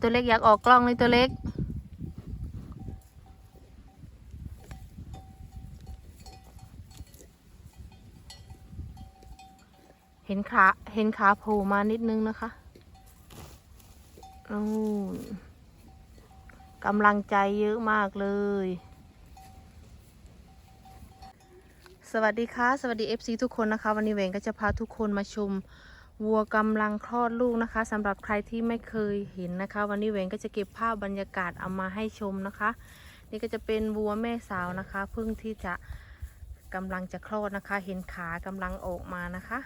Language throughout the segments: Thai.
ตัวเล็กอยากออกกล้องเลยตัวเล็ก เห็นขาเห็นขาโผล่มานิดนึงนะคะนู่นกำลังใจเยอะมากเลย สวัสดีค่ะ สวัสดี FC ทุกคนนะคะ วันนี้เวงก็จะพาทุกคนมาชม วัวกำลังคลอดลูกนะคะสำหรับใครที่ไม่เคยเห็นนะคะ วันนี้เวงก็จะเก็บภาพบรรยากาศเอามาให้ชมนะคะ นี่ก็จะเป็นวัวแม่สาวนะคะเพิ่งที่จะกำลังจะคลอดนะคะ เห็นขากำลังออกมานะคะ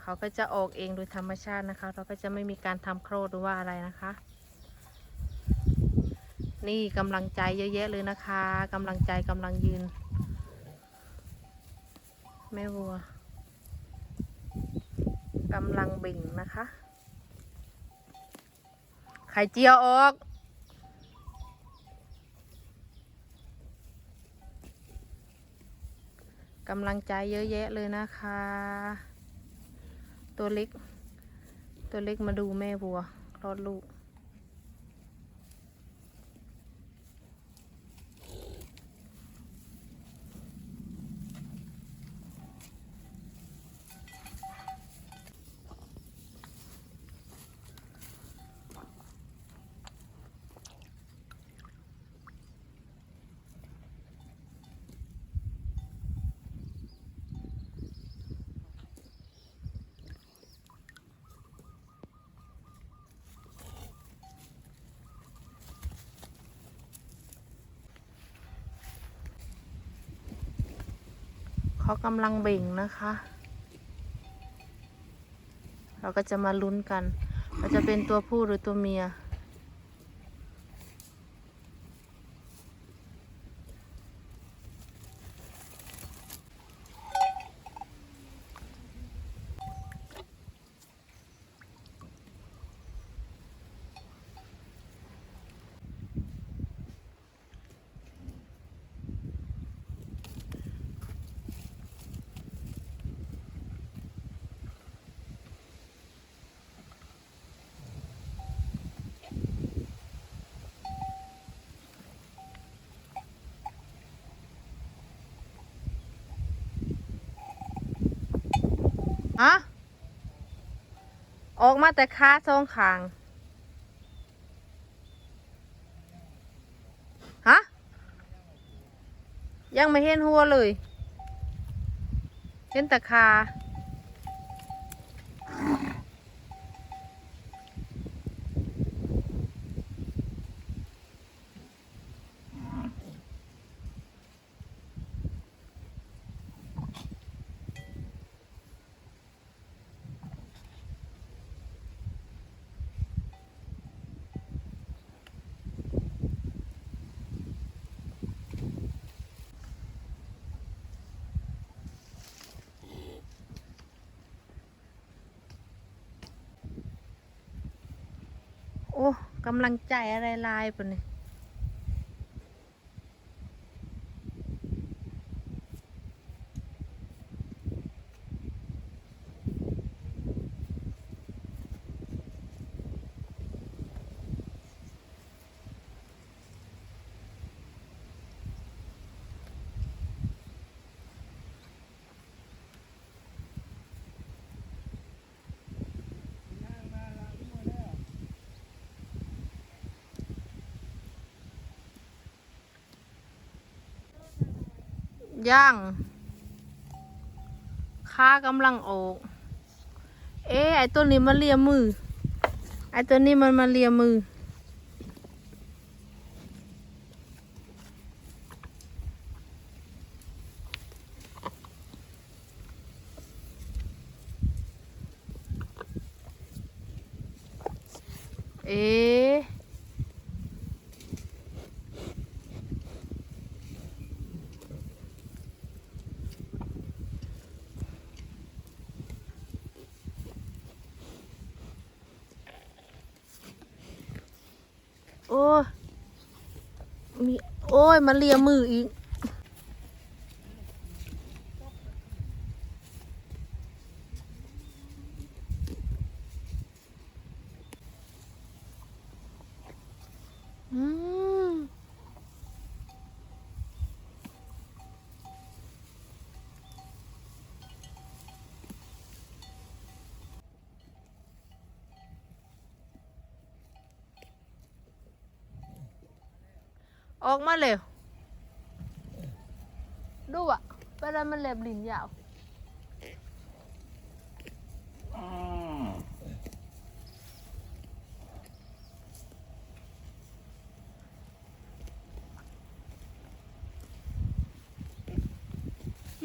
เขาก็จะออกเองโดยธรรมชาตินะคะ เราก็จะไม่มีการทำโคลอดหรือว่าอะไรนะคะ นี่กำลังใจเยอะแยะเลยนะคะกำลังใจกำลังยืน แม่วัว กำลังเบ่งนะคะ ไข่เจียวออก กำลังใจเยอะแยะเลยนะคะ ตัวเล็ก ตัวเล็กมาดูแม่วัวรอดลูก เขากำลังเบ่งนะคะ เราก็จะมาลุ้นกันว่าจะเป็นตัวผู้หรือตัวเมีย ฮะออกมาแต่ค้าสองขางฮะยังไม่เห็นหัวเลย เห็นแต่คา โอ้ กำลังใจอะไรลายปะเนี่ ย่างค้ากำลังออก เอ๊ไอตัวนี้มันเลียมือ ไอตัวนี้มันมาเลียมือ เอ๊ะ โอ้ มี โอ้ย มาเลียมืออีก ออกมาเร็ว ดูอะเป็นอะไรมันแหลบลิ้นยาว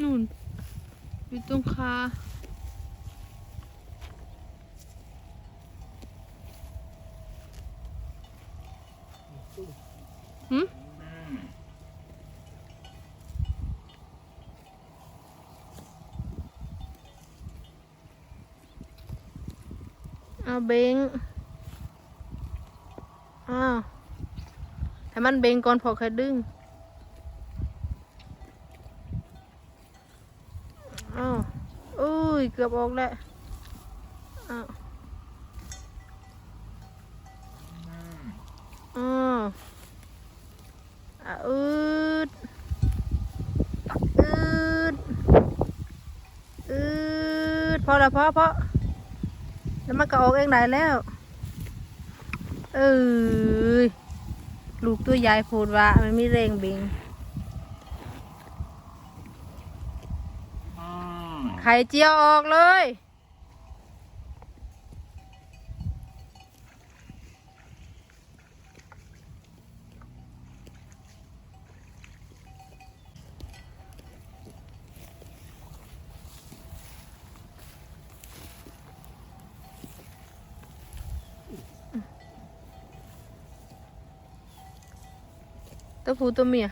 นู่นอยู่ตรงคา เอาเบงอ้าวให้มันเบงก่อนพอค่อยดึงอ้าวอุ้ย เกือบออกแล้วอ้าวอ้าวอะอืดอืดอืดพอแล้วพอพอ แล้วมันก็ออกเองได้แล้ว เอ้ยลูกตัวใหญ่พูดว่า มันมีแรงเบิง ไข่เจียวออกเลย ตัวผู้ตัวเมีย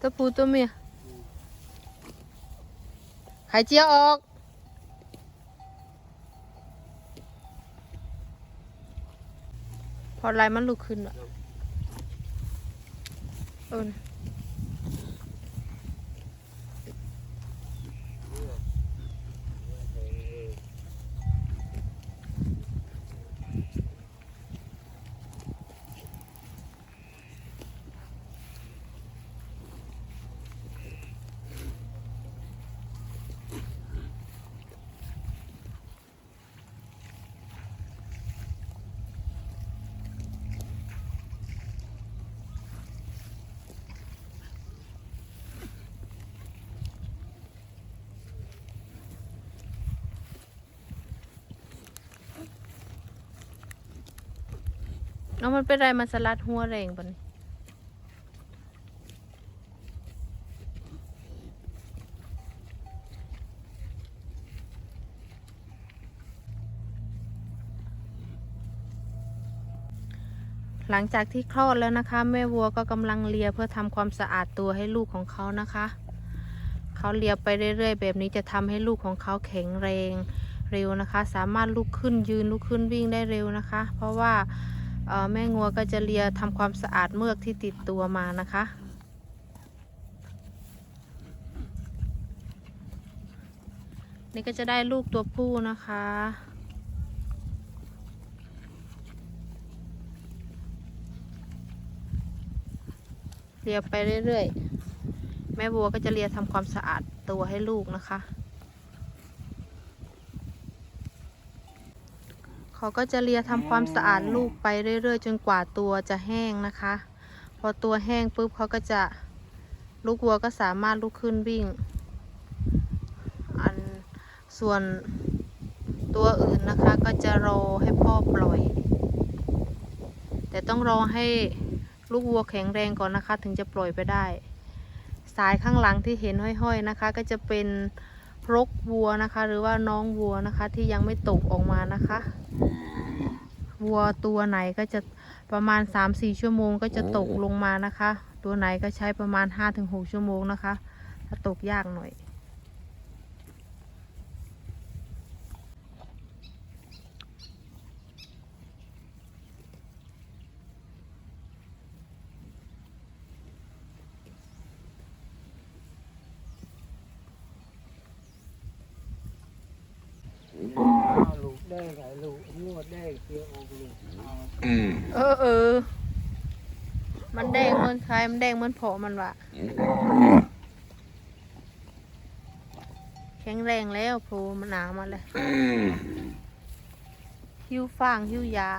ตัวผู้ตัวเมียไข่เจียวออกพอลายมันลุกขึ้นอะเออ เอามันเป็นไรมันสลัดหัวแรงปะนี่หลังจากที่คลอดแล้วนะคะ แม่วัวก็กำลังเลียเพื่อทำความสะอาดตัวให้ลูกของเขานะคะ เขาเลียไปเรื่อยๆ แบบนี้จะทำให้ลูกของเขาแข็งแรงเร็วนะคะ สามารถลุกขึ้นยืนลุกขึ้นวิ่งได้เร็วนะคะ เพราะว่า แม่งัวก็จะเลียทำความสะอาดเมือกที่ติดตัวมานะคะ นี่ก็จะได้ลูกตัวผู้นะคะเลียไปเรื่อยๆ แม่บัวก็จะเลียทำความสะอาดตัวให้ลูกนะคะ เขาก็จะเลียทำความสะอาดลูกไปเรื่อย ๆ จนกว่าตัวจะแห้งนะคะ พอตัวแห้งปุ๊บเขาก็จะลูกวัวก็สามารถลุกขึ้นวิ่ง อันส่วนตัวอื่นนะคะก็จะรอให้พ่อปล่อย แต่ต้องรอให้ลูกวัวแข็งแรงก่อนนะคะ ถึงจะปล่อยไปได้ สายข้างหลังที่เห็นห้อยๆนะคะ ก็จะเป็นรกวัวนะคะ หรือว่าน้องวัวนะคะที่ยังไม่ตกออกมานะคะ วัวตัวไหนก็จะประมาณ 3-4 ชั่วโมงก็จะตกลงมานะคะ ตัวไหนก็ใช้ประมาณ 5-6 ชั่วโมงนะคะ ถ้าตกยากหน่อย อ้าวลูกแดงไงลูกงวดแดงเสียอกลูกเอเออเออ มันแดงเหมือนใครมันแดงเหมือนผอมันวะแข็งแรงแล้วโผมันหนามาเลย หิ้วฟางหิ้วยา